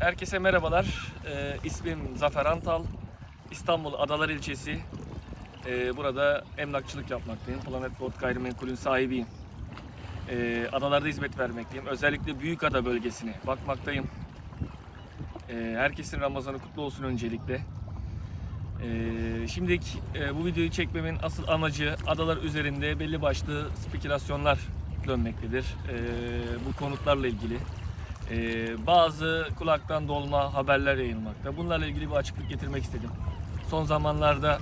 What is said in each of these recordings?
Herkese merhabalar. Ee, ismim Zafer Antal. İstanbul Adalar ilçesi. Ee, burada emlakçılık yapmaktayım. Planet Board gayrimenkulün sahibiyim. Ee, adalarda hizmet vermekteyim. Özellikle Büyükada bölgesine bakmaktayım. Ee, herkesin Ramazanı kutlu olsun öncelikle. Ee, şimdilik e, bu videoyu çekmemin asıl amacı adalar üzerinde belli başlı spekülasyonlar dönmektedir. Ee, bu konutlarla ilgili. Ee, bazı kulaktan dolma haberler yayılmakta. Bunlarla ilgili bir açıklık getirmek istedim. Son zamanlarda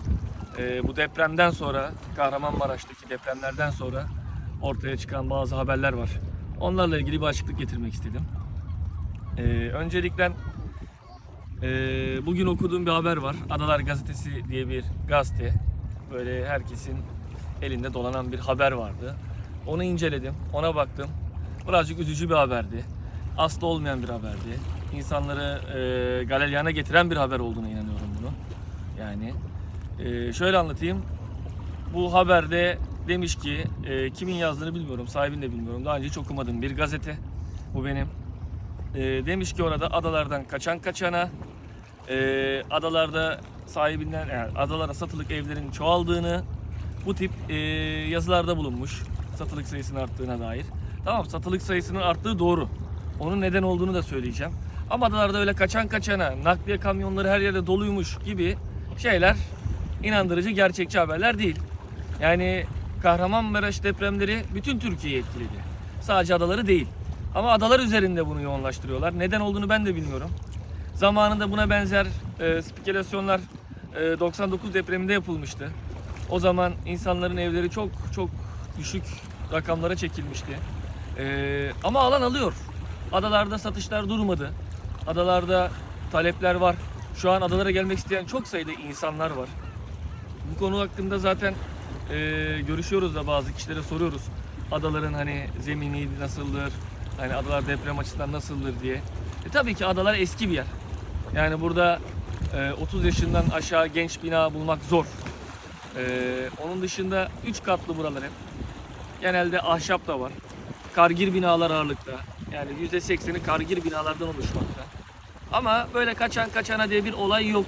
e, bu depremden sonra, Kahramanmaraş'taki depremlerden sonra ortaya çıkan bazı haberler var. Onlarla ilgili bir açıklık getirmek istedim. Ee, öncelikle e, bugün okuduğum bir haber var. Adalar Gazetesi diye bir gazete. Böyle herkesin elinde dolanan bir haber vardı. Onu inceledim, ona baktım. Birazcık üzücü bir haberdi aslı olmayan bir haberdi. İnsanları e, galeryana getiren bir haber olduğunu inanıyorum bunu. Yani e, şöyle anlatayım. Bu haberde demiş ki e, kimin yazdığını bilmiyorum, sahibini de bilmiyorum. Daha önce hiç okumadığım bir gazete. Bu benim. E, demiş ki orada adalardan kaçan kaçana, e, adalarda sahibinden, yani adalara satılık evlerin çoğaldığını, bu tip e, yazılarda bulunmuş. Satılık sayısının arttığına dair. Tamam satılık sayısının arttığı doğru. Onun neden olduğunu da söyleyeceğim. Ama adalarda öyle kaçan kaçana, nakliye kamyonları her yerde doluymuş gibi şeyler inandırıcı, gerçekçi haberler değil. Yani Kahramanmaraş depremleri bütün Türkiye'yi etkiledi. Sadece adaları değil. Ama adalar üzerinde bunu yoğunlaştırıyorlar. Neden olduğunu ben de bilmiyorum. Zamanında buna benzer e, spekülasyonlar e, 99 depreminde yapılmıştı. O zaman insanların evleri çok çok düşük rakamlara çekilmişti. E, ama alan alıyor. Adalarda satışlar durmadı. Adalarda talepler var. Şu an adalara gelmek isteyen çok sayıda insanlar var. Bu konu hakkında zaten e, görüşüyoruz da bazı kişilere soruyoruz. Adaların hani zemini nasıldır? Hani adalar deprem açısından nasıldır diye. E, tabii ki adalar eski bir yer. Yani burada e, 30 yaşından aşağı genç bina bulmak zor. E, onun dışında 3 katlı buralar hep. Genelde ahşap da var. Kargir binalar ağırlıkta. Yani %80'i kargir binalardan oluşmakta. Ama böyle kaçan kaçana diye bir olay yok.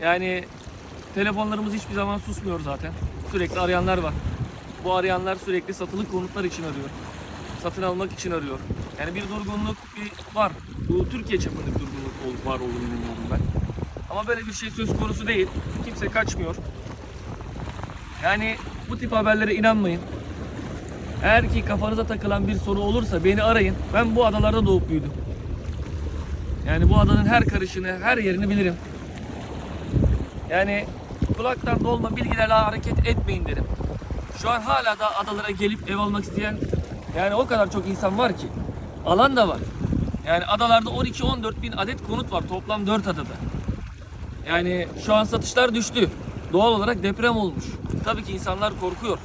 Yani telefonlarımız hiçbir zaman susmuyor zaten. Sürekli arayanlar var. Bu arayanlar sürekli satılık konutlar için arıyor. Satın almak için arıyor. Yani bir durgunluk bir var. Bu Türkiye çapında bir durgunluk var olduğunu inanıyorum ben. Ama böyle bir şey söz konusu değil. Kimse kaçmıyor. Yani bu tip haberlere inanmayın. Eğer ki kafanıza takılan bir soru olursa beni arayın. Ben bu adalarda doğup büyüdüm. Yani bu adanın her karışını, her yerini bilirim. Yani kulaktan dolma bilgilerle hareket etmeyin derim. Şu an hala da adalara gelip ev almak isteyen yani o kadar çok insan var ki. Alan da var. Yani adalarda 12-14 bin adet konut var toplam 4 adada. Yani şu an satışlar düştü. Doğal olarak deprem olmuş. Tabii ki insanlar korkuyor.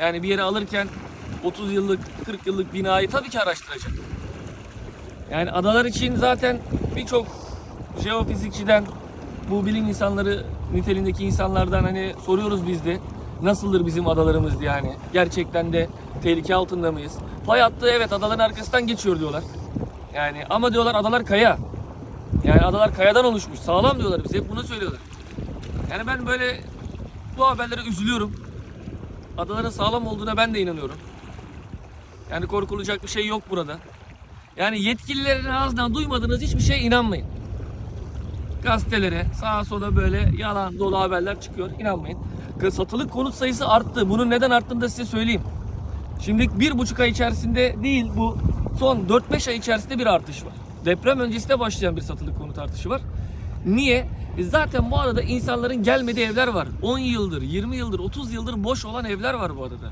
Yani bir yere alırken 30 yıllık, 40 yıllık binayı tabii ki araştıracak. Yani adalar için zaten birçok jeofizikçiden, bu bilim insanları niteliğindeki insanlardan hani soruyoruz biz de. Nasıldır bizim adalarımız diye yani. Gerçekten de tehlike altında mıyız? Fay hattı evet adaların arkasından geçiyor diyorlar. Yani ama diyorlar adalar kaya. Yani adalar kayadan oluşmuş. Sağlam diyorlar bize. Hep bunu söylüyorlar. Yani ben böyle bu haberlere üzülüyorum. Adaların sağlam olduğuna ben de inanıyorum. Yani korkulacak bir şey yok burada. Yani yetkililerin ağzından duymadığınız hiçbir şeye inanmayın. Gazetelere sağa sola böyle yalan dolu haberler çıkıyor. İnanmayın. Satılık konut sayısı arttı. Bunun neden arttığını da size söyleyeyim. Şimdi bir buçuk ay içerisinde değil bu son 4-5 ay içerisinde bir artış var. Deprem öncesinde başlayan bir satılık konut artışı var. Niye? E Zaten bu arada insanların gelmediği evler var. 10 yıldır, 20 yıldır, 30 yıldır boş olan evler var bu arada.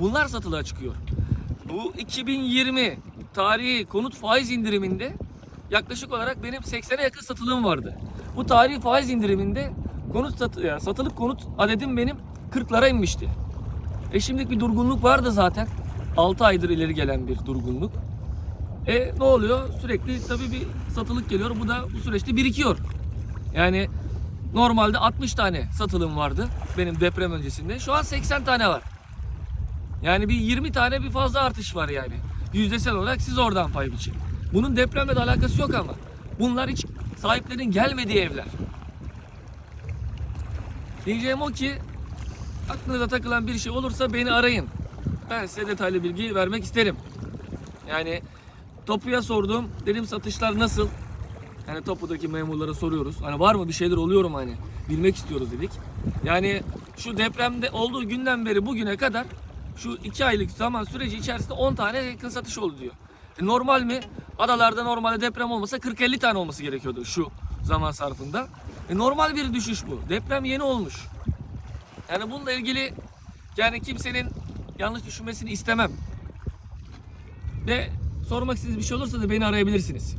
Bunlar satılığa çıkıyor. Bu 2020 tarihi konut faiz indiriminde yaklaşık olarak benim 80'e yakın satılığım vardı. Bu tarihi faiz indiriminde konut satı, yani satılık konut adedim benim 40'lara inmişti. E şimdilik bir durgunluk vardı zaten. 6 aydır ileri gelen bir durgunluk. E ne oluyor? Sürekli tabii bir satılık geliyor. Bu da bu süreçte birikiyor. Yani normalde 60 tane satılım vardı benim deprem öncesinde. Şu an 80 tane var. Yani bir 20 tane bir fazla artış var yani. Yüzdesel olarak siz oradan pay biçin. Bunun depremle de alakası yok ama. Bunlar hiç sahiplerin gelmediği evler. Diyeceğim o ki aklınıza takılan bir şey olursa beni arayın. Ben size detaylı bilgi vermek isterim. Yani Topu'ya sordum. Dedim satışlar nasıl? Yani Topu'daki memurlara soruyoruz. Hani var mı bir şeyler oluyor mu hani? Bilmek istiyoruz dedik. Yani şu depremde olduğu günden beri bugüne kadar şu iki aylık zaman süreci içerisinde 10 tane yakın satış oldu diyor. E normal mi? Adalarda normalde deprem olmasa 40-50 tane olması gerekiyordu şu zaman sarfında. E normal bir düşüş bu. Deprem yeni olmuş. Yani bununla ilgili yani kimsenin yanlış düşünmesini istemem. Ve sormak istediğiniz bir şey olursa da beni arayabilirsiniz.